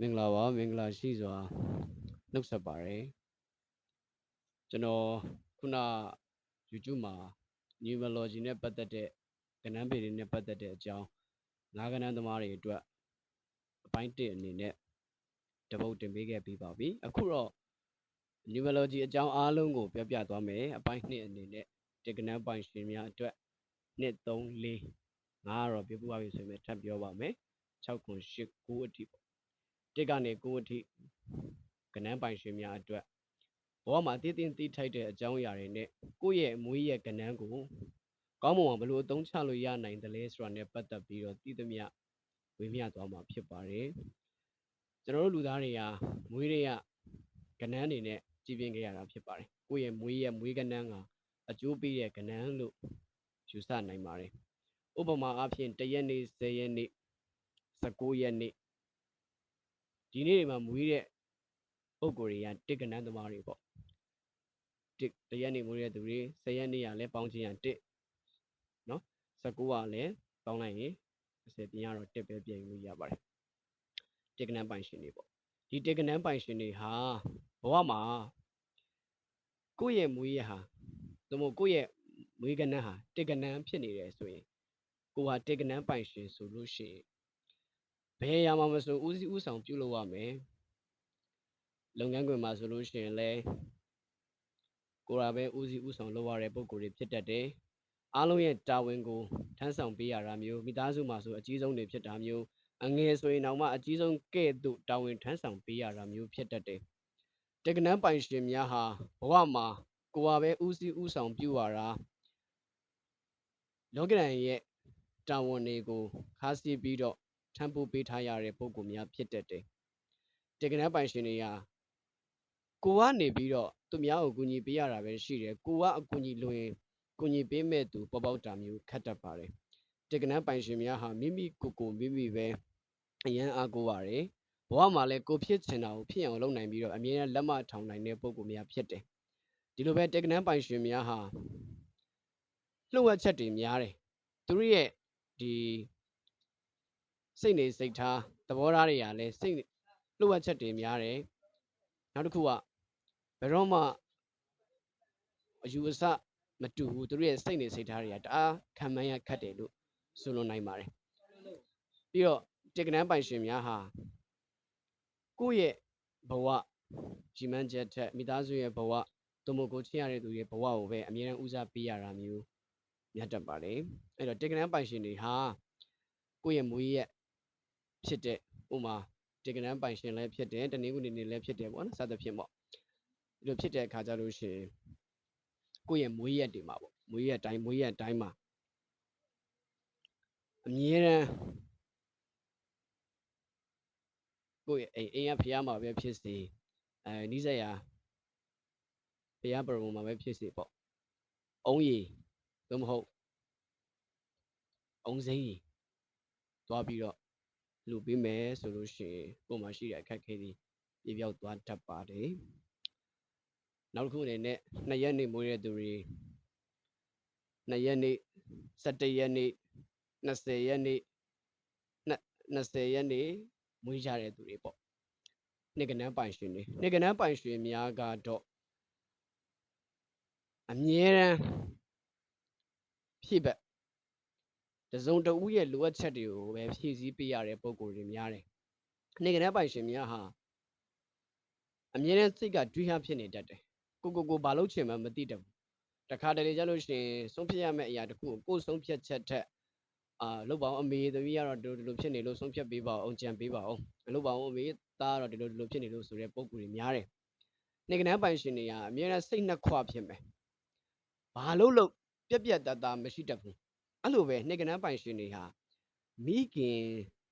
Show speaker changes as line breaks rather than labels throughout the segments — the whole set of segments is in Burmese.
မင်္ဂလာပါမင်္ဂလာရှိစွာနှုတ်ဆက်ပါတယ်ကျွန်တော်ခုန YouTube မှာ numerology နဲ့ပတ်သက်တဲ့ကဏ္ဍပေတွေနဲ့ပတ်သက်တဲ့အကြောင်းငါးကဏ္ဍသမားတွေအတွက်အပိုင်း1အနေနဲ့တပုတ်တင်ပေးခဲ့ပြီးပါပြီအခုတော့ numerology အကြောင်းအားလုံးကိုပြောပြသွားမယ်အပိုင်း2အနေနဲ့တက္ကနန်းပိုင်ရှင်များအတွက်1 3 4 5ကတော့ပြပူပါပြီဆိုရင်ထပ်ပြောပါမယ်6ခု8 9အထိပေါ့ တစ်ကနေ9အထိကဏ္ဍပိုင်ရှင်များအတွက်ဘဝမှာအသေးသေးသိထိုက်တဲ့အကြောင်းအရာတွေနဲ့ကိုယ့်ရဲ့အမွေးရဲ့ကဏ္ဍကိုကောင်းမွန်အောင်ဘယ်လိုအသုံးချလို့ရနိုင်သလဲဆိုတာနဲ့ပတ်သက်ပြီးတော့သိသမျှဝေမျှသွားမှာဖြစ်ပါတယ်ကျွန်တော်တို့လူသားတွေကမွေးတွေကကဏ္ဍတွေနဲ့ကြည်ပြင်းခဲ့ရတာဖြစ်ပါတယ်ကိုယ့်ရဲ့မွေးရဲ့မွေးကဏ္ဍကအကျိုးပေးတဲ့ကဏ္ဍလို့ယူဆနိုင်ပါတယ်ဥပမာအားဖြင့်1ရက်နေ့10ရက်နေ့19ရက်နေ့ ဒီနေ့တွေမှာမွေးတဲ့ပုံကိုယ်တွေကတစ်ကဏ္ဍသမားတွေပေါ့တစ်တရက်နေ့မွေးတဲ့သူတွေ10ရက်နေ့ကလည်းပေါင်းချင်းရတစ်နော်19ကလည်းပေါင်းလိုက်ရင်10ပြင်ရတော့တစ်ပဲပြင်လို့ရပါတယ်တစ်ကဏ္ဍပိုင်ရှင်တွေပေါ့ဒီတစ်ကဏ္ဍပိုင်ရှင်တွေဟာဘဝမှာကိုယ့်ရဲ့မွေးရဟာသို့မဟုတ်ကိုယ့်ရဲ့မွေးကဏ္ဍဟာတစ်ကဏ္ဍဖြစ်နေတယ်ဆိုရင်ကိုဟာတစ်ကဏ္ဍပိုင်ရှင်ဆိုလို့ရှိရင် ဘယ်အရာမှမဆိုဦးစီးဦးဆောင်ပြုလုပ်ရမယ်လုပ်ငန်းခွင်မှာဆိုလို့ရှိရင်လည်းကိုယ်ရာပဲဦးစီးဦးဆောင်လုပ်ရတဲ့ပုံကိုယ်တွေဖြစ်တတ်တယ်အားလုံးရဲ့တာဝန်ကိုထမ်းဆောင်ပေးရတာမျိုးမိသားစုမှာဆိုအကြီးဆုံးတွေဖြစ်တာမျိုးအငယ်ဆိုရင်တော့မှအကြီးဆုံးကဲ့သို့တာဝန်ထမ်းဆောင်ပေးရတာမျိုးဖြစ်တတ်တယ်တက္ကနန်းပိုင်ရှင်များဟာဘဝမှာကိုယ်ဟာပဲဦးစီးဦးဆောင်ပြုရတာလောကရန်ရဲ့တာဝန်တွေကိုခါးစီးပြီးတော့ ထမ်းပိုးပေးထားရတဲ့ပုံကိုများဖြစ်တတ်တယ်တက္ကနန်းပိုင်ရှင်တွေကကိုကနေပြီးတော့သူများကိုကူညီပေးရတာပဲရှိတယ်ကိုကအကူညီလိုရင်ကူညီပေးမဲ့သူပေါ်ပေါက်တာမျိုးခတ်တတ်ပါတယ်တက္ကနန်းပိုင်ရှင်များဟာမိမိကိုယ်ကိုမိမိပဲအရန်အားကိုးရတယ်ဘဝမှာလည်းကိုဖြစ်ချင်တာကိုဖြစ်အောင်လုပ်နိုင်ပြီးတော့အမြဲတမ်းလက်မထောင်နိုင်တဲ့ပုံကိုများဖြစ်တယ်ဒီလိုပဲတက္ကနန်းပိုင်ရှင်များဟာလှုပ်ဝက်ချက်တွေများတယ်သူတို့ရဲ့ဒီ စိတ်နေစိတ်ထားသဘောထားတွေကလည်းစိတ်လှုပ်ဝက်ချက်တွေများတယ်နောက်တစ်ခုကဘယ်တော့မှအယူအဆမတူဘူးသူတို့ရဲ့စိတ်နေစိတ်ထားတွေကတအားခံမှန်းရခတ်တယ်လို့ဆိုလိုနိုင်ပါတယ်ပြီးတော့တက္ကနန်းပိုင်ရှင်များဟာကိုယ့်ရဲ့ဘဝကြီးမှန်းချက်ထက်မိသားစုရဲ့ဘဝသူမို့ကိုချစ်ရတဲ့သူရဲ့ဘဝကိုပဲအမြဲတမ်းဦးစားပေးရတာမျိုးမြတ်တတ်ပါတယ်အဲ့တော့တက္ကနန်းပိုင်ရှင်တွေဟာကိုယ့်ရဲ့မွေးရက် ဖြစ်တဲ့ဥမာတက္ကနန်းပိုင်ရှင်လည်းဖြစ်တယ်တနည်းခုနေနေလည်းဖြစ်တယ်ပေါ့နော်စသဖြင့်ပေါ့ဒီလိုဖြစ်တဲ့အခါကျလို့ရှိရင်ကိုယ့်ရဲ့မွေးရက်တွေမှာပေါ့မွေးရက်တိုင်းမွေးရက်တိုင်းမှာအမြဲတမ်းကိုယ့်ရဲ့အိမ်အိမ်ကဖះမှာပဲဖြစ်စေအဲနီးစပ်ရာဖះပရမမှာပဲဖြစ်စေပေါ့အုံးရီသို့မဟုတ်အုံးစိမ့်ရီသွားပြီးတော့ လူပေးမယ်ဆိုလို့ရှိရင်ကိုယ်မှာရှိတဲ့အခက်အခဲတွေပြပြောက်သွားတတ်ပါတယ်နောက်တစ်ခုအနေနဲ့နှစ်ရက်နေမွေးတဲ့သူတွေနှစ်ရက်နေ17ရက်နေ20ရက်နေ20ရက်နေမွေးကြတဲ့သူတွေပေါ့နှစ်ကနန်းပိုင်ရှင်တွေနှစ်ကနန်းပိုင်ရှင်များကတော့အမြဲတမ်းဖြည့်ဘက် တစုံတဦးရဲ့လိုအပ်ချက်တွေကိုပဲဖြည့်ဆည်းပေးရတဲ့ပုံကိုယ်တွေများတယ်နှစ်ကနန်းပိုင်ရှင်များဟာအမြဲတမ်းစိတ်ကတွေးဟဖြစ်နေတတ်တယ်ကိုကိုကိုဘာလို့ချင်မှမသိတတ်ဘူးတခါတလေကြလို့ရှိရင်ဆုံးဖြတ်ရမယ့်အရာတစ်ခုကိုကိုယ်ဆုံးဖြတ်ချက်ထက်အာလုပ်ပါအောင်အမေသမီးကတော့ဒီလိုဒီလိုဖြစ်နေလို့ဆုံးဖြတ်ပေးပါအောင်ကြံပေးပါအောင်လုပ်ပါအောင်အမေသားကတော့ဒီလိုဒီလိုဖြစ်နေလို့ဆိုတဲ့ပုံကူတွေများတယ်။နေကနန်းပိုင်ရှင်တွေကအများနဲ့စိတ်နှခွဖြစ်မယ်။ဘာလို့လို့ပြက်ပြက်တတ်တာမရှိတတ်ဘူး။ အဲ့လိုပဲနေကနန်းပိုင်ရှင်တွေဟာမိခင်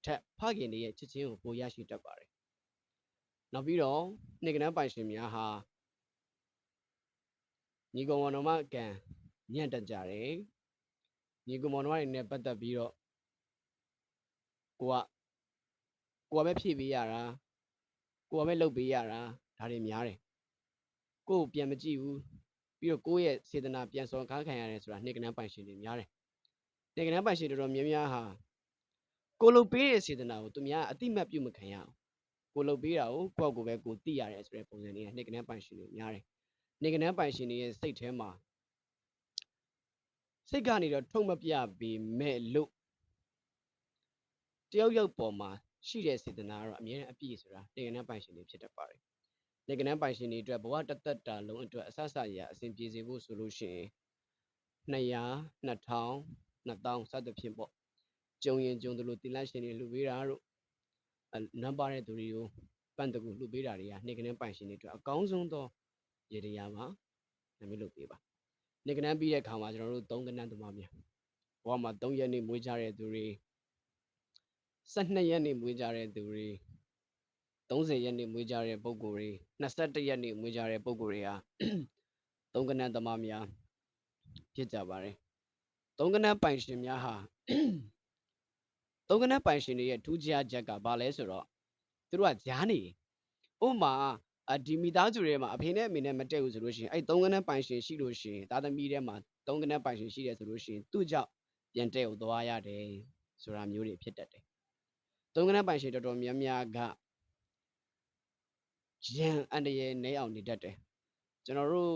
ထက်ဖခင်တွေရဲ့ချစ်ချင်းကိုပိုရရှိတတ်ပါတယ်။နောက်ပြီးတော့နေကနန်းပိုင်ရှင်များဟာညီကောင်ဝန်တော်မကံညံ့တတ်ကြတယ်။ညီကောင်ဝန်တော်တွေနဲ့ပတ်သက်ပြီးတော့ကိုကကိုကပဲဖြည့်ပေးရတာကိုကပဲလုပ်ပေးရတာဒါတွေများတယ်ကိုကိုပြန်မကြည့်ဘူးပြီးတော့ကိုယ့်ရဲ့စေတနာပြန်စော်ကားခံရတယ်ဆိုတာနှစ်ကနန်းပိုင်ရှင်တွေများတယ် နှစ်ကနန်းပိုင်ရှင်တော်တော်များများဟာကိုလုပ်ပေးတဲ့စေတနာကိုသူများအတိမတ်ပြုမခံရအောင်ကိုလုပ်ပေးတာကိုကိုယ့်အကိုယ်ပဲကိုသိရတယ်ဆိုတဲ့ပုံစံတွေကနှစ်ကနန်းပိုင်ရှင်တွေများတယ်နှစ်ကနန်းပိုင်ရှင်တွေရဲ့စိတ်ထဲမှာစိတ်ကနေတော့ထုတ်မပြပေမဲ့လို့တယောက်ယောက်ပေါ်မှာရှိတဲ့စေတနာကတော့အမြဲတမ်းအပြည့်ဆိုတာနှစ်ကနန်းပိုင်ရှင်တွေဖြစ်တတ်ပါတယ်နှစ်ကနန်းပိုင်ရှင်တွေအတွက်ဘဝတစ်သက်တာလုံးအတွက်အဆအဆအရာအစဉ်ပြေစေဖို့ဆိုလို့ရှိရင်200 2000 2000စသဖြင့်ပေါ့ကြုံရင်ကြုံသလိုတင်လိုက်ရှင်တွေလှူပေးတာတို့အနံပါတဲ့သူတွေကိုပန့်တကူလှူပေးတာတွေကနှစ်ကနန်းပိုင်ရှင်တွေအတွက်အကောင်းဆုံးသောရေတရားမှာနမည်လုပ်ပေးပါနှစ်ကနန်းပြီးတဲ့အခါမှာကျွန်တော်တို့သုံးကနန်းသမားများဘဝမှာ3ရက်နေမွေးကြတဲ့သူတွေ12ရက်နေမွေးကြတဲ့သူတွေ30ရက်နေမွေးကြတဲ့ပုံကိုယ်တွေ21ရက်နေမွေးကြတဲ့ပုံကိုယ်တွေဟာသုံးကနန်းသမားများဖြစ်ကြပါတယ် သုံးကနန်းပိုင်ရှင်များဟာသုံးကနန်းပိုင်ရှင်တွေရဲ့ထူးခြားချက်ကဘာလဲဆိုတော့သူတို့ကကြားနေဥပမာအဒီမိသားစုတွေမှာအဖေနဲ့အမေနဲ့မတည့်ဘူးဆိုလို့ရှိရင်အဲ့သုံးကနန်းပိုင်ရှင်ရှိလို့ရှိရင်သားသမီးထဲမှာသုံးကနန်းပိုင်ရှင်ရှိတယ်ဆိုလို့ရှိရင်သူ့ကြောင့်ပြန်တဲ့ကိုသွားရတယ်ဆိုတာမျိုးတွေဖြစ်တတ်တယ်သုံးကနန်းပိုင်ရှင်တော်တော်များများကရန်အန္တရာယ်နေအောင်နေတတ်တယ်ကျွန်တော်တို့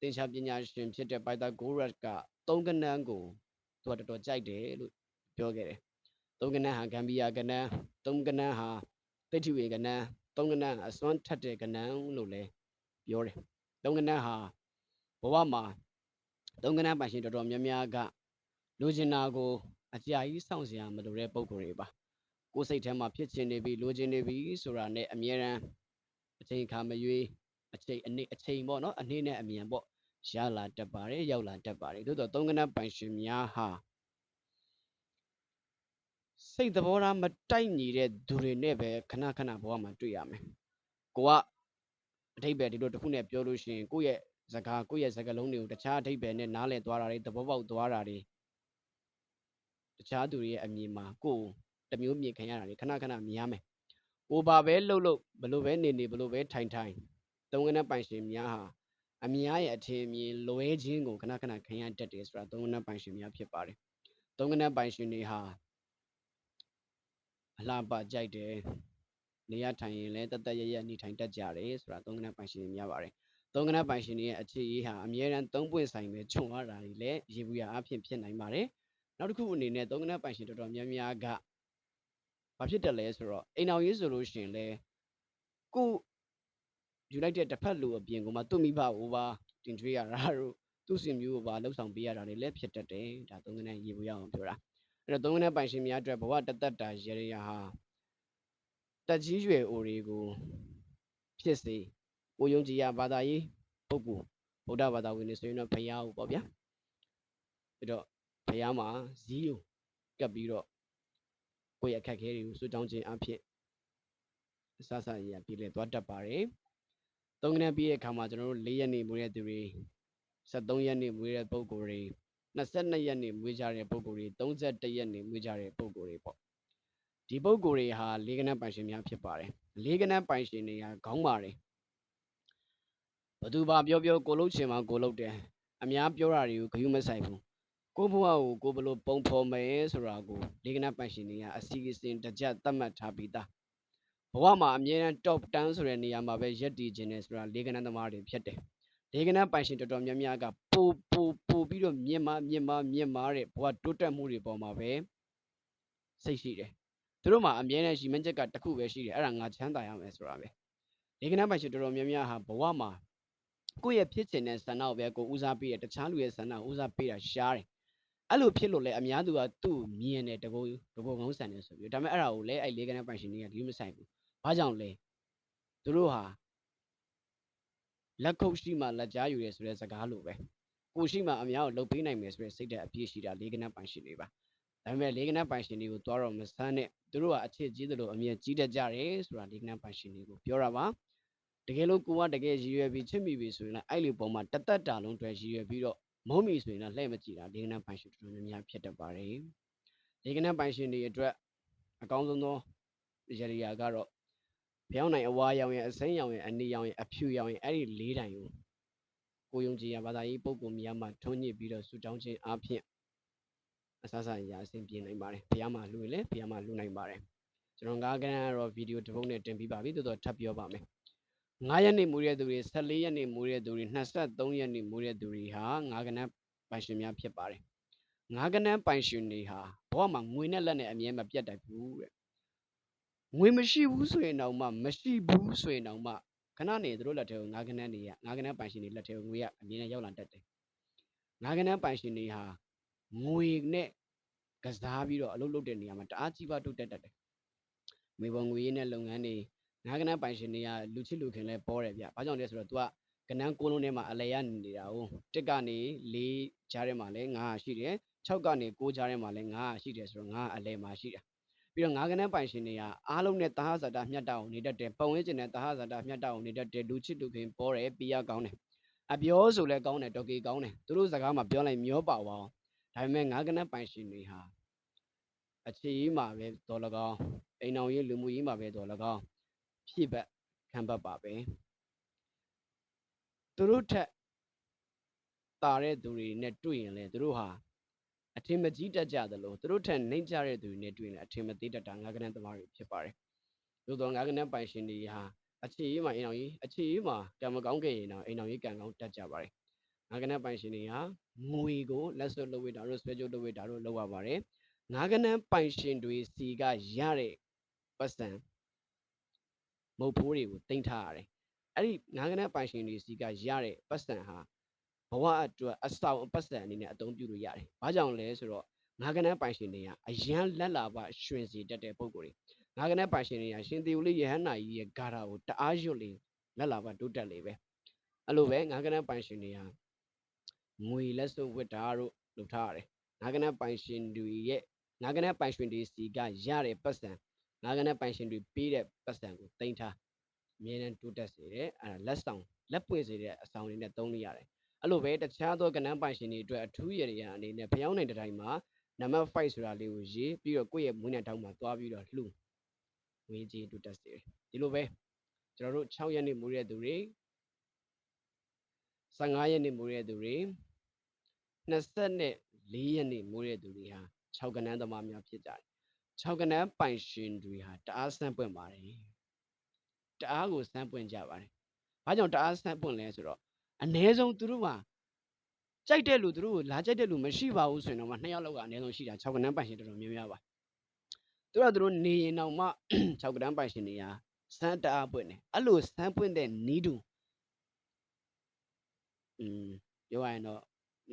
သင်္ချာပညာရှင်ဖြစ်တဲ့ Pythagoras က သုံးကနန်းကိုသူကတော်တော်ကြိုက်တယ်လို့ပြောခဲ့တယ်သုံးကနန်းဟာဂမ်ဘီယာကနန်းသုံးကနန်းဟာတိဋ္ဌိဝေကနန်းသုံးကနန်းအစွမ်းထက်တဲ့ကနန်းလို့လည်းပြောတယ်သုံးကနန်းဟာဘဝမှာသုံးကနန်းပိုင်ရှင်တော်တော်များများကလူကျင်နာကိုအကြာကြီးစောင့်စရာမလိုတဲ့ပုံကိုယ်တွေပါကိုယ်စိတ်ထဲမှာဖြစ်ချင်နေပြီလိုချင်နေပြီဆိုတာနဲ့အမြဲတမ်းအချိန်အခါမရွေးအချိန်အနည်းအချိန်ပေါ့နော်အနည်းနဲ့အမြန်ပေါ့ ရလာတတ်ပါတယ်ရောက်လာတတ်ပါတယ်သို့တော့သုံးကနန်းပိုင်ရှင်များဟာစိတ်သဘောထားမတိုက်ညီတဲ့သူတွေနဲ့ပဲခဏခဏဘဝမှာတွေ့ရမယ်ကိုကအထိပ္ပယ်ဒီလိုတစ်ခုနဲ့ပြောလို့ရှိရင်ကိုယ့်ရဲ့စကားကိုယ့်ရဲ့စကားလုံးတွေကိုတခြားအထိပ္ပယ်နဲ့နားလည်သွားတာတွေသဘောပေါက်သွားတာတွေတခြားသူတွေရဲ့အမြင်မှာကိုယ်တစ်မျိုးမြင်ခံရတာတွေခဏခဏမြင်ရမယ်ကိုဘာပဲလှုပ်လှုပ်ဘလို့ပဲနေနေဘလို့ပဲထိုင်ထိုင်သုံးကနန်းပိုင်ရှင်များဟာ အများရဲ့အထင်အမြင်လွဲခြင်းကိုခဏခဏခံရတတ်တယ်ဆိုတာသုံးကနန်းပိုင်ရှင်များဖြစ်ပါတယ်သုံးကနန်းပိုင်ရှင်တွေဟာအလှပကြိုက်တယ်နေရထိုင်ရင်လည်းတသက်ရရနေထိုင်တတ်ကြတယ်ဆိုတာသုံးကနန်းပိုင်ရှင်တွေများပါတယ်သုံးကနန်းပိုင်ရှင်တွေရဲ့အခြေရေးဟာအမြဲတမ်းသုံးပွင့်ဆိုင်ပဲခြုံရတာတွေလည်းရေဘူးရအဖြစ်ဖြစ်နိုင်ပါတယ်နောက်တစ်ခုအနေနဲ့သုံးကနန်းပိုင်ရှင်တော်တော်များများကဘာဖြစ်တယ်လဲဆိုတော့အိမ်အောင်ရေးဆိုလို့ရှိရင်လေကို ယူလိုက်တဲ့တစ်ဖက်လူအပြင်ကမှသူ့မိဘဟိုပါတင်ထွေးရတာတို့သူ့စင်မျိုးကိုပါလှုပ်ဆောင်ပေးရတာတွေလည်းဖြစ်တတ်တယ်ဒါသုံးကနန်းရေဘူးရအောင်ပြောတာအဲ့တော့သုံးကနန်းပိုင်ရှင်များအတွက်ဘဝတသက်တာရေရဟာတက်ကြီးရွယ်အိုတွေကိုဖြစ်စေကိုယုံကြည်ရဘာသာရေးပုဂ္ဂိုလ်ဗုဒ္ဓဘာသာဝင်တွေဆိုရင်တော့ဘုရားဟုတ်ပေါ့ဗျာအဲ့တော့ဘုရားမှာဇီးကိုကပ်ပြီးတော့ကိုယ့်ရဲ့အခက်အခဲတွေကိုစွတောင်းခြင်းအဖြစ်အစစရရပြည်လဲသွားတတ်ပါတယ်။ သုံးကနန်းပြီးတဲ့အခါမှာကျွန်တော်တို့၄ရက်နေမွေးတဲ့သူတွေ73ရက်နေမွေးတဲ့ပုံကိုယ်တွေ22ရက်နေမွေးကြတဲ့ပုံကိုယ်တွေ31ရက်နေမွေးကြတဲ့ပုံကိုယ်တွေပေါ့။ဒီပုံကိုယ်တွေဟာလေးကနန်းပိုင်ရှင်များဖြစ်ပါတယ်။လေးကနန်းပိုင်ရှင်တွေကခေါင်းပါတယ်။ဘသူပါပြောပြောကိုလုံးချင်မှကိုလုံးတယ်။အများပြောတာတွေကိုဂရုမစိုက်ဘူး။ကိုဘဝကိုကိုဘလို့ပုံဖော်မယ်ဆိုတာကိုလေးကနန်းပိုင်ရှင်တွေကအစီအစဉ်တကြသတ်မှတ်ထားပြီးသား ဘဝမှာအမြဲတမ်း top 10ဆိုတဲ့နေရာမှာပဲရက်တည်ခြင်းနဲ့ဆိုတာလေးကနန်းသမားတွေဖြစ်တယ်လေးကနန်းပိုင်ရှင်တော်တော်များများကပိုပိုပိုပြီးတော့မြင့်မာမြင့်မာမြင့်မာတဲ့ဘဝတိုးတက်မှုတွေပေါ်မှာပဲစိတ်ရှိတယ်သူတို့မှာအမြဲတမ်းရှိမှန်းချက်ကတစ်ခုပဲရှိတယ်အဲ့ဒါငါချမ်းသာရမယ်ဆိုတာပဲလေးကနန်းပိုင်ရှင်တော်တော်များများဟာဘဝမှာကိုယ့်ရဲ့ဖြစ်ခြင်းနဲ့ဆန္ဒကိုပဲကိုဦးစားပေးတယ်တခြားလူရဲ့ဆန္ဒကိုဦးစားပေးတာရှားတယ်အဲ့လိုဖြစ်လို့လဲအများသူကသူ့မြင်တယ်တကူတကူငုံးဆန်တယ်ဆိုပြီးဒါပေမဲ့အဲ့ဒါကိုလဲအဲ့လေးကနန်းပိုင်ရှင်တွေကဒီမဆိုင်ဘူး ဘာကြောင့်လဲသူတို့ဟာလက်ခုပ်ရှိမှလက်ကြားယူရဲဆိုတဲ့စကားလိုပဲကိုရှိမှအများကိုလှုပ်ပေးနိုင်မယ်ဆိုတဲ့စိတ်ဓာတ်အပြည့်ရှိတာလေးကနန်းပိုင်ရှင်တွေပါဒါပေမဲ့လေးကနန်းပိုင်ရှင်တွေကိုသွားတော့မဆန်းနဲ့သူတို့ကအချစ်ကြီးသလိုအမြင်ကြီးတတ်ကြတယ်ဆိုတာလေးကနန်းပိုင်ရှင်တွေကိုပြောတာပါတကယ်လို့ကိုကတကယ်ရည်ရွယ်ပြီးချစ်မိပြီဆိုရင်လည်းအဲ့လိုပုံမှာတသက်တာလုံးတွေ့ရည်ရွယ်ပြီးတော့မုံမီဆိုရင်လည်းလှည့်မကြည့်တာလေးကနန်းပိုင်ရှင်တော်တော်များများဖြစ်တတ်ပါတယ်လေးကနန်းပိုင်ရှင်တွေအတွက်အကောင်းဆုံးသောရည်ရည်ကတော့ ဖျောင်းနိုင်အဝါရောင်ရဲ့အစိမ်းရောင်ရဲ့အနီရောင်ရဲ့အဖြူရောင်ရဲ့အဲ့ဒီလေးတိုင်ကိုကိုယုံကြည်ရဘာသာရေးပုံကုများမှာထွန်းညစ်ပြီးတော့ဆူတောင်းခြင်းအပြင်အဆဆရာအဆင်ပြေနိုင်ပါတယ်ဘုရားမှာလှူရင်လည်းဘုရားမှာလှူနိုင်ပါတယ်ကျွန်တော်ငါးကန်းကတော့ဗီဒီယိုတစ်ပုဒ်နဲ့တင်ပြီးပါပြီတော်တော်ထပ်ပြောပါမယ်9ရက်နေ့မူရတဲ့သူတွေ14ရက်နေ့မူရတဲ့သူတွေ23ရက်နေ့မူရတဲ့သူတွေဟာငါးကန်းပိုင်ရှင်များဖြစ်ပါတယ်ငါးကန်းပိုင်ရှင်တွေဟာဘဝမှာငွေနဲ့လက်နဲ့အမြဲမပြတ်တတ်ဘူးတဲ့ ငွေမရှိဘူးဆိုရင်တော့မှမရှိဘူးဆိုရင်တော့မှခဏနေသူတို့လက်ထဲကိုငါးကန်းတွေကငါးကန်းပိုင်ရှင်တွေလက်ထဲကိုငွေကအမြဲတမ်းရောက်လာတတ်တယ်ငါးကန်းပိုင်ရှင်တွေဟာငွေနဲ့ကစားပြီးတော့အလုပ်လုပ်တဲ့နေရာမှာတအားကြီးပါတိုးတက်တတ်တယ်ငွေပေါ်ငွေရင်းတဲ့လုပ်ငန်းတွေငါးကန်းပိုင်ရှင်တွေကလူချစ်လူခင်လဲပေါ်တယ်ဗျ။ဘာကြောင့်လဲဆိုတော့ तू ကကနန်းကိုလုံးထဲမှာအလဲရနေတာ哦တစ်ကနေ၄ကြားထဲမှာလဲ9ရှိတယ်6ကနေ9ကြားထဲမှာလဲ9ရှိတယ်ဆိုတော့9အလဲမှာရှိတာ ပြီးတော့9ကနန်းပိုင်ရှင်တွေကအားလုံးနဲ့တာဟဇာတာမျတ်တအောင်နေတတ်တယ်ပုံဝင်းကျင်နဲ့တာဟဇာတာမျတ်တအောင်နေတတ်တယ်လူချစ်လူခင်ပေါ်တယ်ပြရကောင်းတယ်အပြောဆိုလဲကောင်းတယ်တော်ကေကောင်းတယ်သူတို့စကားမှာပြောလိုက်မျောပါအောင်ဒါပေမဲ့9ကနန်းပိုင်ရှင်တွေဟာအခြေကြီးမှာပဲတော်လကောင်းအိမ်အောင်ရေးလူမှုရေးမှာပဲတော်လကောင်းဖြည့်ဘက်ခံဘက်ပါပဲသူတို့ထက်တာတဲ့သူတွေနဲ့တွေ့ရင်လေသူတို့ဟာ အထင်မကြီးတတ်ကြသလိုသူတို့ထက်နှိမ့်ကြတဲ့သူတွေနဲ့တွေ့ရင်အထင်မသေးတတ်တာငါးကနန်းသမားတွေဖြစ်ပါတယ်သို့တော့ငါးကနန်းပိုင်ရှင်တွေဟာအခြေရေးမှာအိမ်အောင်ရေးအခြေရေးမှာကံမကောင်းခဲ့ရင်တော့အိမ်အောင်ရေးကံကောင်းတတ်ကြပါတယ်ငါးကနန်းပိုင်ရှင်တွေဟာငွေကိုလက်စွပ်လုပ်ဝေတာတို့ဆွဲကြိုးလုပ်ဝေတာတို့လုပ်ရပါတယ်ငါးကနန်းပိုင်ရှင်တွေစီကရတဲ့ပတ်စံမုတ်ဖိုးတွေကိုတင်ထားရတယ်အဲ့ဒီငါးကနန်းပိုင်ရှင်တွေစီကရတဲ့ပတ်စံဟာ ဘဝအတွက်အဆောင်အပတ်စံအနေနဲ့အသုံးပြုလို့ရတယ်။ဘာကြောင့်လဲဆိုတော့ငါးကနန်းပိုင်ရှင်တွေကအရန်လက်လာပရွှင်စီတတ်တဲ့ပုံကိုယ်တွေငါးကနန်းပိုင်ရှင်တွေကရှင်သေဦးလေးယဟန္တာကြီးရဲ့ဂါထာကိုတအားရွတ်လေလက်လာပတိုးတက်လေပဲ။အဲ့လိုပဲငါးကနန်းပိုင်ရှင်တွေကငွေလက်စွပ်ဝတ်တာတို့လုပ်ထားရတယ်။ငါးကနန်းပိုင်ရှင်တွေရဲ့ငါးကနန်းပိုင်ရှင်တွေစီကရတဲ့ပတ်စံငါးကနန်းပိုင်ရှင်တွေပေးတဲ့ပတ်စံကိုတင်ထားအမြဲတမ်းတိုးတက်စေတယ်။အဲ့ဒါလက်ဆောင်လက်ပွင့်စေတဲ့အဆောင်တွေနဲ့သုံးလို့ရတယ်။ အဲ့လိုပဲတခြားသောကဏ္ဍပိုင်ရှင်တွေအတွက်အထူးရရအနေနဲ့ဖျောင်းနိုင်တဲ့တိုင်းမှာနံပါတ်5ဆိုတာလေးကိုရေးပြီးတော့ကိုယ့်ရဲ့မွေးနေ့တောင်းမှာသွားပြီးတော့လှူငွေကြေးတိုးတက်စေတယ်။ဒီလိုပဲကျွန်တော်တို့6ရက်နေ့မွေးတဲ့သူတွေ15ရက်နေ့မွေးတဲ့သူတွေ24ရက်နေ့မွေးတဲ့သူတွေဟာ6ကဏ္ဍသမားများဖြစ်ကြတယ်။6ကဏ္ဍပိုင်ရှင်တွေဟာတအားဆန်းပွင့်ပါတယ်။တအားကိုစမ်းပွင့်ကြပါတယ်။ဘာကြောင့်တအားစမ်းပွင့်လဲဆိုတော့ အ ਨੇ ဆုံးသူတို့မှာကြိုက်တဲ့လူသူတို့ကိုလာကြိုက်တဲ့လူမရှိပါဘူးဆိုရင်တော့မှနှစ်ယောက်လောက်ကအ ਨੇ ဆုံးရှိတာ6ကဏ္ဍပိုင်ရှင်တော်တော်များများပါ။သူတို့ကသူတို့နေရင်တော့မှ6ကဏ္ဍပိုင်ရှင်တွေကစမ်းတအားပွင့်တယ်။အဲ့လိုစမ်းပွင့်တဲ့နီးတူอืมပြောရရင်တော့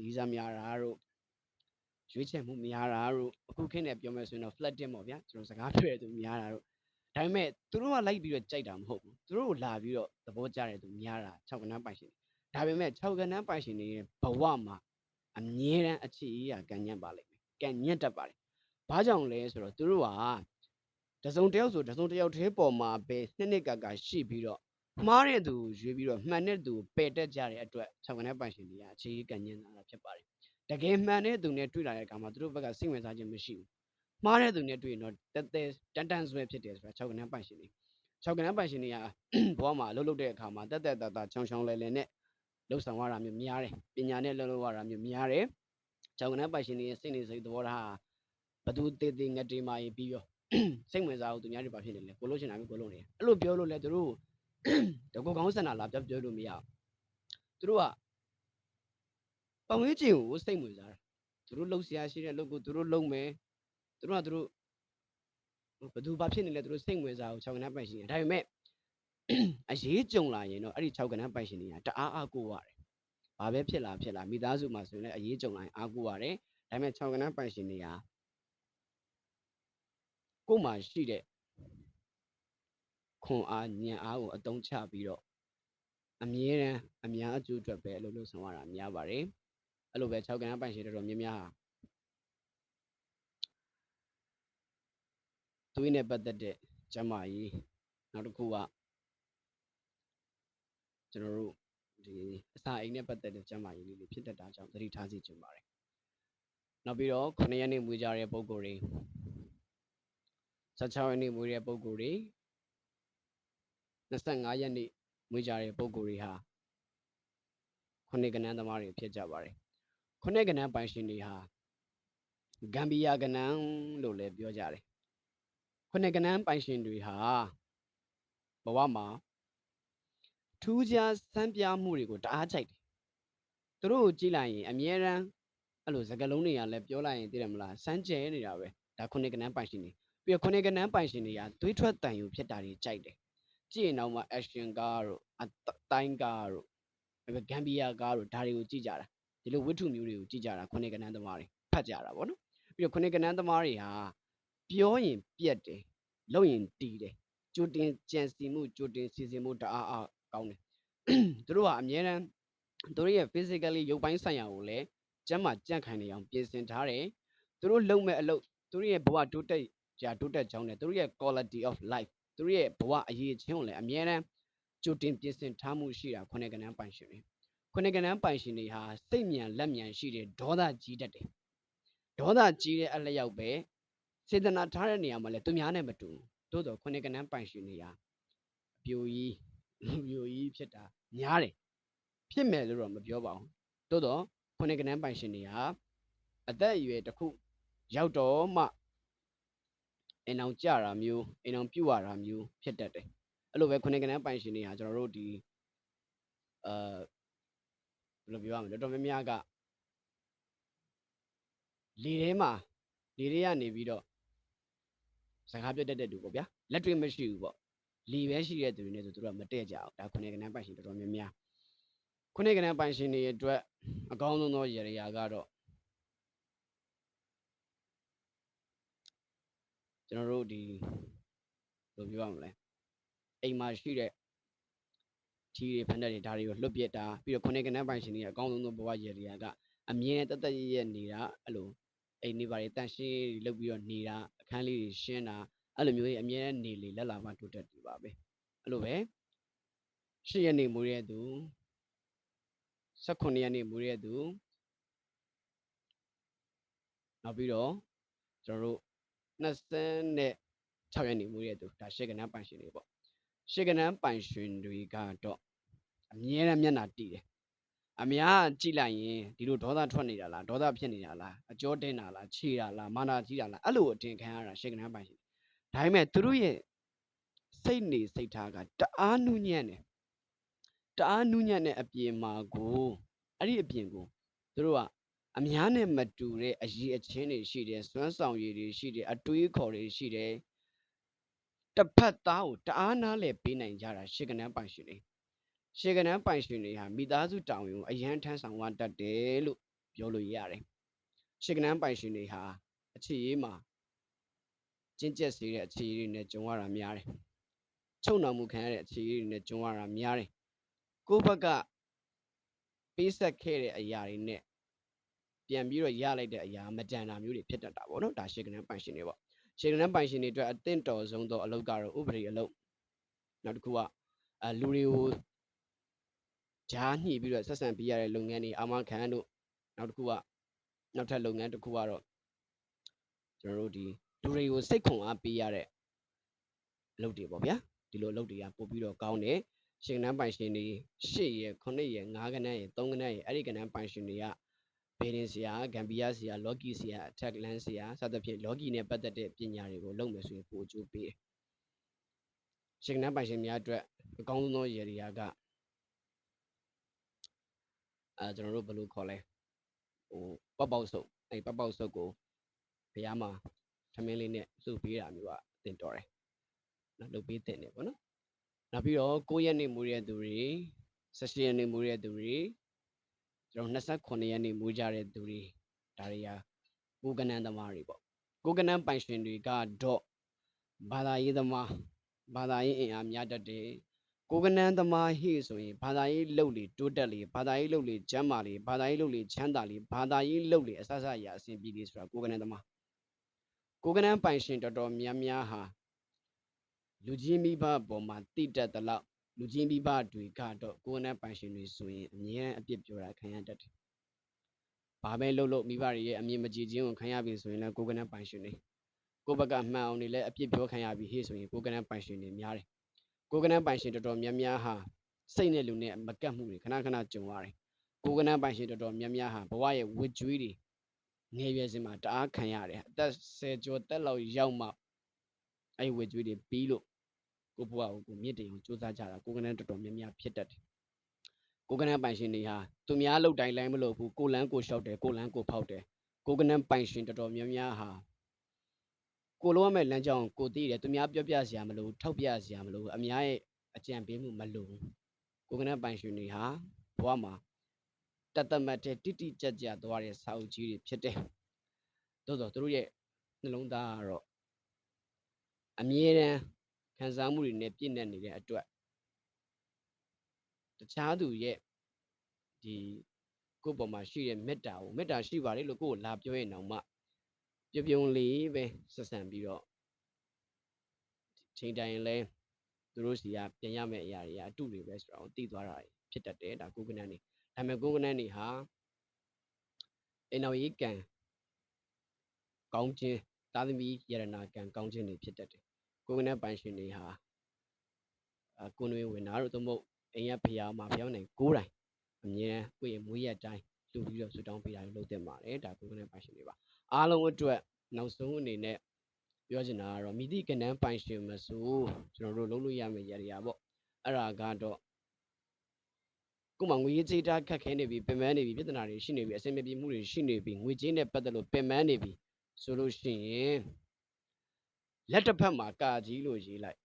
လီးစားများတာတို့ရွေးချယ်မှုများတာတို့အခုခင်းနဲ့ပြောမယ်ဆိုရင်တော့ flat တင်ပေါ့ဗျာကျွန်တော်စကားပြောရသူများတာတို့ဒါပေမဲ့သူတို့ကလိုက်ပြီးတော့ကြိုက်တာမဟုတ်ဘူးသူတို့ကိုလာပြီးတော့သဘောကျတဲ့သူများတာ6ကဏ္ဍပိုင်ရှင် ဒါပေမဲ့6ကဏ္ဍပိုင်ရှင်တွေရဲ့ဘဝမှာအမြဲတမ်းအခြေအရာကံညက်ပါလိမ့်မယ်ကံညက်တတ်ပါတယ်ဘာကြောင့်လဲဆိုတော့သူတို့ကတစုံတယောက်ဆိုတစုံတယောက်သေးပေါ်မှာပဲနှစ်နှစ်ကကရှိပြီးတော့မှားတဲ့သူရွေးပြီးတော့မှန်တဲ့သူပယ်တက်ကြတဲ့အတွက်6ကဏ္ဍပိုင်ရှင်တွေကအခြေကံညက်လာတာဖြစ်ပါတယ်တကယ်မှန်တဲ့သူနဲ့တွေ့လာတဲ့အခါမှာသူတို့ဘက်ကစိတ်ဝင်စားခြင်းမရှိဘူးမှားတဲ့သူနဲ့တွေ့ရင်တော့တက်တက်တန်တန်ဆွဲဖြစ်တယ်ဆိုတာ6ကဏ္ဍပိုင်ရှင်တွေ6ကဏ္ဍပိုင်ရှင်တွေကဘဝမှာအလုပ်လုပ်တဲ့အခါမှာတက်တက်တတာချောင်းချောင်းလဲလဲနဲ့ လှုပ်ဆောင်ရတာမျိုးများတယ်ပညာနဲ့လှုပ်လုပ်ရတာမျိုးများတယ်6ကဏ္ဍပိုင်ရှင်တွေရဲ့စိတ်နေစိတ်သဘောထားဘသူတေးသေးငတေးမှရင်ပြီးရောစိတ်ဝင်စားဘူးသူများတွေဘာဖြစ်နေလဲကိုလို့ချင်တာမျိုးကိုလို့နေတယ်အဲ့လိုပြောလို့လဲသူတို့တကောကောင်းစင်တာလာပြောပြောလို့မရဘူးသူတို့ကပုံဝေးကျင်ကိုစိတ်ဝင်စားတာသူတို့လှုပ်ရှားရှိတဲ့လုပ်ကိုသူတို့လုပ်မယ်သူတို့ကသူတို့ဘသူဘာဖြစ်နေလဲသူတို့စိတ်ဝင်စားအောင်6ကဏ္ဍပိုင်ရှင်တွေဒါပေမဲ့ အရေးကြုံလာရင်တော့အဲ့ဒီ6ကဏ္ဍပိုင်ရှင်တွေကတအားအားကိုရတယ်ဘာပဲဖြစ်လာဖြစ်လာမိသားစုမှာဆိုရင်လည်းအရေးကြုံလာရင်အားကိုရတယ်ဒါပေမဲ့6ကဏ္ဍပိုင်ရှင်တွေကကိုယ်မှာရှိတဲ့ခွန်အားညံအားကိုအသုံးချပြီးတော့အမြဲတမ်းအများအကျိုးအတွက်ပဲအလုပ်လုပ်ဆောင်ရတာများပါတယ်အဲ့လိုပဲ6ကဏ္ဍပိုင်ရှင်တွေတော်များများဟာသွေးနဲ့ပတ်သက်တဲ့ကျန်းမာရေးနောက်တစ်ခုက ကျွန်တော်တို့ဒီအစာအိမ်နဲ့ပတ်သက်တဲ့ကျန်းမာရေးလေးတွေဖြစ်တတ်တာကြောင့်သတိထားစီချင်ပါတယ်နောက်ပြီးတော့9ရက်နေ့မွေးကြတဲ့ပုံကိုယ်တွေ16ရက်နေ့မွေးတဲ့ပုံကိုယ်တွေ25ရက်နေ့မွေးကြတဲ့ပုံကိုယ်တွေဟာခုနှစ်ကနန်းသမားတွေဖြစ်ကြပါတယ်ခုနှစ်ကနန်းပိုင်ရှင်တွေဟာဂမ်ဘီယာကနန်းလို့လည်းပြောကြတယ်ခုနှစ်ကနန်းပိုင်ရှင်တွေဟာဘဝမှာ ထူးခြားစမ်းပြမှုတွေကိုတအားကြိုက်တယ်သူတို့ကိုကြည့်လိုက်ရင်အမြဲတမ်းအဲ့လိုစကားလုံးတွေကလည်းပြောလိုက်ရင်သိတယ်မလားစမ်းကြဲနေတာပဲဒါခုနှစ်ကနန်းပိုင်ရှင်တွေပြီးတော့ခုနှစ်ကနန်းပိုင်ရှင်တွေကသွေးထွက်တန်ယူဖြစ်တာတွေကြိုက်တယ်ကြည့်ရင်တော့မှ action ကားတို့အတိုင်းကားတို့အဲ့ဂမ်ဘီယာကားတို့ဒါတွေကိုကြည့်ကြတာဒီလိုဝတ္ထုမျိုးတွေကိုကြည့်ကြတာခုနှစ်ကနန်းသမားတွေဖတ်ကြတာဗောနော်ပြီးတော့ခုနှစ်ကနန်းသမားတွေဟာပြောရင်ပြက်တယ်လုပ်ရင်တီးတယ်ကြိုတင်ကြံစီမှုကြိုတင်စီစဉ်မှုတအားအား ကောင်းတယ်သူတို့ကအများတန်းသူတို့ရဲ့ physically ရုပ်ပိုင်းဆိုင်ရာကိုလည်းကျန်းမာကြန့်ခိုင်နေအောင်ပြင်ဆင်ထားတယ်သူတို့လုပ်မဲ့အလုပ်သူတို့ရဲ့ဘဝတိုးတက်ကြာတိုးတက်ကြောင်းနဲ့သူတို့ရဲ့ quality of life သူတို့ရဲ့ဘဝအရေးချင်းကိုလည်းအများတန်းကြိုတင်ပြင်ဆင်ထားမှုရှိတာခုနှစ်ကနန်းပိုင်ရှင်တွေခုနှစ်ကနန်းပိုင်ရှင်တွေဟာစိတ်မြန်လက်မြန်ရှိတဲ့ဒေါသကြီးတတ်တယ်ဒေါသကြီးတဲ့အလျောက်ပဲစေတနာထားတဲ့နေရာမှာလည်းသူများနဲ့မတူဘူးသို့တော့ခုနှစ်ကနန်းပိုင်ရှင်တွေဟာအပြိုကြီး လူပြိုကြီးဖြစ်တာများတယ်ဖြစ်မယ်လို့တော့မပြောပါဘူးသို့တော့ခုနှစ်ကနန်းပိုင်ရှင်တွေဟာအသက်အရွယ်တစ်ခုရောက်တော့မှအိမ်အောင်ကြတာမျိုးအိမ်အောင်ပြုတ်ရတာမျိုးဖြစ်တတ်တယ်အဲ့လိုပဲခုနှစ်ကနန်းပိုင်ရှင်တွေဟာကျွန်တော်တို့ဒီအာဘယ်လိုပြောရမလဲတော်တော်များများကလေထဲမှာလေထဲကနေပြီးတော့စကားပြတ်တတ်တဲ့သူပေါ့ဗျာလက်တွေ့မရှိဘူးပေါ့ လီပဲရှိတဲ့သူတွေနဲ့ဆိုသူတို့ကမတည့်ကြအောင်ဒါခုနှစ်ကနန်းပိုင်ရှင်တော်တော်များများခုနှစ်ကနန်းပိုင်ရှင်တွေအတွက်အကောင်းဆုံးသောရရာကတော့ကျွန်တော်တို့ဒီဘယ်လိုပြောရမလဲအိမ်မှာရှိတဲ့ထီးတွေဖက်နှက်တွေဒါတွေကိုလွတ်ပြစ်တာပြီးတော့ခုနှစ်ကနန်းပိုင်ရှင်တွေအကောင်းဆုံးသောဘဝရရာကအမြင်နဲ့တသက်ရရနေတာအဲ့လိုအိမ်နေပါတွေတန့်ရှင်းလုပ်ပြီးတော့နေတာအခန်းလေးတွေရှင်းတာ အဲ့လိုမျိုးကြီးအမြဲတမ်းနေလေလက်လာမှတိုးတက်နေပါပဲအဲ့လိုပဲရှစ်ရက်နေမူတဲ့သူ18ရက်နေမူတဲ့သူနောက်ပြီးတော့ကျွန်တော်တို့26ရက်နေမူတဲ့သူဒါရှစ်ကနန်းပိုင်ရှင်တွေပေါ့ရှစ်ကနန်းပိုင်ရှင်တွေကတော့အမြဲတမ်းမျက်နှာတည်တယ်အများကြည့်လိုက်ရင်ဒီလိုဒေါသထွက်နေတာလားဒေါသဖြစ်နေတာလားအကျောတင်းတာလားခြေတာလားမာနာကြီးတာလားအဲ့လိုအထင်ခံရတာရှေကနန်းပိုင်ရှင် ဒါပေမဲ့သူတို့ရဲ့စိတ်နေစိတ်ထားကတအားနူးညံ့တယ်တအားနူးညံ့တဲ့အပြင်မှာကိုအဲ့ဒီအပြင်ကိုသူတို့ကအများနဲ့မတူတဲ့အရေးအချင်းတွေရှိတယ်စွမ်းဆောင်ရည်တွေရှိတယ်အတွေးခေါ်တွေရှိတယ်တစ်ဖက်သားကိုတအားနားလဲပေးနိုင်ကြတာရှေကနန်းပိုင်ရှင်တွေရှေကနန်းပိုင်ရှင်တွေဟာမိသားစုတောင်ရင်ကိုအရန်ထမ်းဆောင်ဝတတ်တယ်လို့ပြောလို့ရတယ်ရှေကနန်းပိုင်ရှင်တွေဟာအခြေရေးမှာ ကျင့်ကျက်စေတဲ့အခြေရေးတွေနဲ့ကြုံရတာများတယ်ချုံနှောင်မှုခံရတဲ့အခြေရေးတွေနဲ့ကြုံရတာများတယ်ကိုယ့်ဘက်ကပေးဆက်ခဲ့တဲ့အရာတွေနဲ့ပြန်ပြီးတော့ရလိုက်တဲ့အရာမတန်တာမျိုးတွေဖြစ်တတ်တာပေါ့နော်ဒါရှေကနန်းပိုင်ရှင်တွေပေါ့ရှေကနန်းပိုင်ရှင်တွေအတွက်အသင့်တော်ဆုံးသောအလုပ်ကတော့ဥပဒေအလုပ်နောက်တစ်ခုကအလူတွေကိုဂျားညှိပြီးတော့ဆက်ဆံပေးရတဲ့လုပ်ငန်းတွေအာမခံတို့နောက်တစ်ခုကနောက်ထပ်လုပ်ငန်းတစ်ခုကတော့ကျွန်တော်တို့ဒီ လူတွေကိုစိတ်ခွန်အားပေးရတဲ့အလုပ်တွေပေါ့ဗျာဒီလိုအလုပ်တွေကပို့ပြီးတော့ကောင်းတယ်ရှင်နန်းပိုင်ရှင်တွေ၈ရက်9ရက်9ကနန်းရက်3ကနန်းရက်အဲ့ဒီကနန်းပိုင်ရှင်တွေကဘေဒင်ဆရာဂမ်ဘီယာဆရာလော်ကီဆရာအထက်လန်ဆရာစသဖြင့်လော်ကီနဲ့ပတ်သက်တဲ့ပညာတွေကိုလုပ်မယ်ဆိုရင်ပိုအကျိုးပေးတယ်ရှင်နန်းပိုင်ရှင်များအတွက်အကောင်းဆုံးသောရည်ရည်ကအဲကျွန်တော်တို့ဘယ်လိုခေါ်လဲဟိုပောက်ပေါက်ဆုပ်အဲပောက်ပေါက်ဆုပ်ကိုဘုရားမှာ သမင်းလေးနဲ့စုပေးတာမျိုးကအတင်တော်တယ်နော်လုပ်ပေးတင်တယ်ပေါ့နော်နောက်ပြီးတော့9ရက်နေမူတဲ့သူတွေ16ရက်နေမူတဲ့သူတွေကျွန်တော်29ရက်နေမူကြတဲ့သူတွေဒါတွေဟာကိုကနန်းသမားတွေပေါ့ကိုကနန်းပိုင်ရှင်တွေကတော့ဘာသာရေးသမားဘာသာရေးအင်အားများတတ်တယ်ကိုကနန်းသမားဟိဆိုရင်ဘာသာရေးလှုပ်လေတိုးတက်လေဘာသာရေးလှုပ်လေကျမ်းမာလေဘာသာရေးလှုပ်လေချမ်းသာလေဘာသာရေးလှုပ်လေအဆအဆအရာအဆင်ပြေလေဆိုတာကိုကနန်းသမား ကိုကနန်းပိုင်ရှင်တော်တော်များများဟာလူကြီးမိဘပေါ်မှာတိတက်သလောက်လူကြီးမိဘတွေကတော့ကိုကနန်းပိုင်ရှင်တွေဆိုရင်အမြဲအပြစ်ပြောတာခံရတတ်တယ်။ဘာပဲလုပ်လို့မိဘတွေရဲ့အမြင်မကြည်ခြင်းကိုခံရပြီဆိုရင်လည်းကိုကနန်းပိုင်ရှင်တွေကိုဘက်ကမှန်အောင်နေလဲအပြစ်ပြောခံရပြီဟေ့ဆိုရင်ကိုကနန်းပိုင်ရှင်တွေများတယ်။ကိုကနန်းပိုင်ရှင်တော်တော်များများဟာစိတ်နဲ့လူနဲ့မကတ်မှုတွေခဏခဏကြုံရတယ်။ကိုကနန်းပိုင်ရှင်တော်တော်များများဟာဘဝရဲ့ဝစ်ကြွေးတွေ ငယ်ရွယ်စဉ်မှာတအားခံရတယ်။အသက်10ကျော်တက်လောက်ရောက်မှအဲ့ဒီဝေကျွေးတွေပြီးလို့ကိုဘွားကိုကိုမြင့်တင်အောင်စူးစမ်းကြတာကိုကနန်းတော်တော်များများဖြစ်တတ်တယ်ကိုကနန်းပိုင်ရှင်တွေဟာသူများလောက်တိုင်းလိုင်းမလို့ဘူးကိုလန်းကိုလျှောက်တယ်ကိုလန်းကိုဖောက်တယ်ကိုကနန်းပိုင်ရှင်တော်တော်များများဟာကိုလိုရမဲ့လမ်းကြောင်းကိုသိတယ်သူများပြောပြစရာမလိုဘူးထောက်ပြစရာမလိုဘူးအများရဲ့အကြံပေးမှုမလိုဘူးကိုကနန်းပိုင်ရှင်တွေဟာဘဝမှာ တတ်တတ်မတ်တဲ့တိတိကျကျသွားတဲ့စာအုပ်ကြီးတွေဖြစ်တယ်။သို့တော့သူတို့ရဲ့နှလုံးသားကတော့အမြဲတမ်းခံစားမှုတွေနဲ့ပြည့်နေနေတဲ့အတွက်တခြားသူရဲ့ဒီကိုယ့်ပေါ်မှာရှိတဲ့မေတ္တာကိုမေတ္တာရှိပါတယ်လို့ကိုယ့်ကိုလာပြောရင်တော့မှပြုံပြုံလေးပဲဆက်ဆံပြီးတော့ချိန်တိုင်းလဲသူတို့စီကပြန်ရမယ့်အရာတွေကအတုတွေပဲဆိုတော့သိသွားတာဖြစ်တတ်တယ်ဒါကိုကန န်းနေဒါပေမဲ့ကိုကနန်းနေဟာအိမ်တော်ရေးကံကောင်းခြင်းသာသမီယရနာကံကောင်းခြင်းတွေဖြစ်တတ်တယ်ကိုကနန်းပိုင်ရှင်တွေဟာအကိုနွေဝင်သားတို့သို့မဟုတ်အိမ်ရဖျားမှာဖျောင်းနိုင်ကိုးတိုင်အမြဲတမ်းကိုယ့်ရဲ့မွေးရက်တိုင်းလှူပြီးတော့ဆူတောင်းပေးတာတွေလုပ်တင်ပါတယ်ဒါကိုကနန်းပိုင်ရှင်တွေပါအားလုံးအတွက်နောက်ဆုံးအနေနဲ့ပြောချင်တာကတော့မိသည့်ကနန်းပိုင်ရှင်မဆိုကျွန်တော်တို့လုပ်လို့ရမယ့်ရည်ရပေါ့အဲ့ဒါကတော့ ကိုယ်မှငွေရေးကြေးတာခက်ခဲနေပြီပင်ပန်းနေပြီပြဿနာတွေရှိနေပြီအဆင်မပြေမှုတွေရှိနေပြီငွေကြေးနဲ့ပတ်သက်လို့ပင်ပန်းနေပြီဆိုလို့ရှိရင်လက်တစ်ဖက်မှာကာကြီးလို့ရေးလိုက်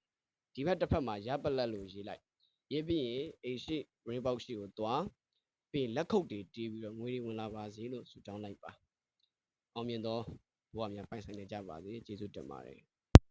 ဒီဘက်တစ်ဖက်မှာရပလက်လို့ရေးလိုက်ရေးပြီးရင်အိရှိ rain box ရှိကိုသွားပြီးရင်လက်ခုပ်တွေတီးပြီးတော့ငွေတွေဝင်လာပါစေလို့ဆုတောင်းလိုက်ပါအောင်မြင်သောဘဝများပိုင်ဆိုင်နေကြပါစေကျေးဇူးတင်ပါတယ်